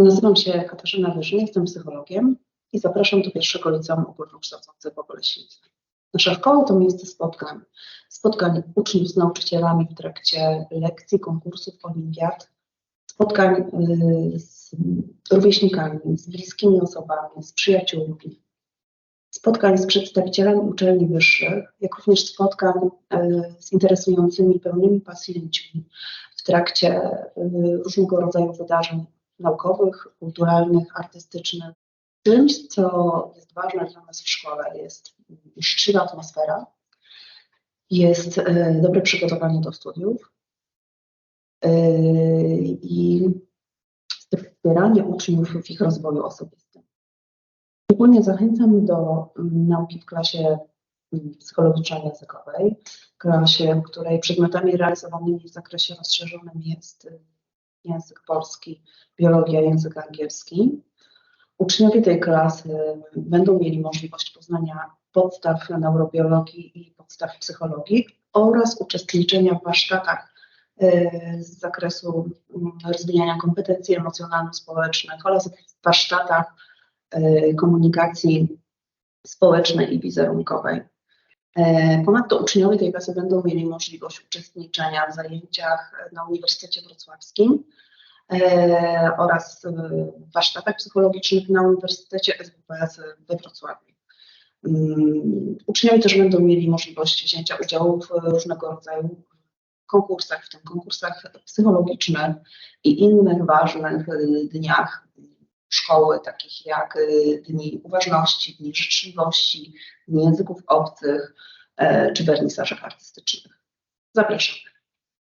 Nazywam się Katarzyna Wyżyn, jestem psychologiem i zapraszam do pierwszego liceum ogólnokształcącego w Oleśnicy. Nasza szkoła to miejsce spotkań. Spotkań uczniów z nauczycielami w trakcie lekcji, konkursów, olimpiad, spotkań y, z rówieśnikami, z bliskimi osobami, z przyjaciółmi, spotkań z przedstawicielami uczelni wyższych, jak również spotkań y, z interesującymi, pełnymi pasji ludźmi w trakcie y, różnego rodzaju wydarzeń naukowych, kulturalnych, artystycznych. Czymś, co jest ważne dla nas w szkole, jest szczira atmosfera, jest e, dobre przygotowanie do studiów e, i wspieranie uczniów w ich rozwoju osobistym. Szczególnie zachęcam do nauki w klasie mm, psychologiczno-językowej, klasie, której przedmiotami realizowanymi w zakresie rozszerzonym jest język polski, biologia, język angielski. Uczniowie tej klasy będą mieli możliwość poznania podstaw neurobiologii i podstaw psychologii oraz uczestniczenia w warsztatach y, z zakresu mm, rozwijania kompetencji emocjonalno-społecznych oraz w warsztatach y, komunikacji społecznej i wizerunkowej. E, ponadto uczniowie tej klasy będą mieli możliwość uczestniczenia w zajęciach na Uniwersytecie Wrocławskim e, oraz warsztatach psychologicznych na Uniwersytecie SWPS we Wrocławiu. Mm, uczniowie też będą mieli możliwość wzięcia udziału w różnego rodzaju konkursach, w tym konkursach psychologicznych i innych ważnych dniach szkoły, takich jak Dni Uważności, Dni Życzliwości, Dni Języków Obcych czy wernisażach artystycznych. Zapraszam.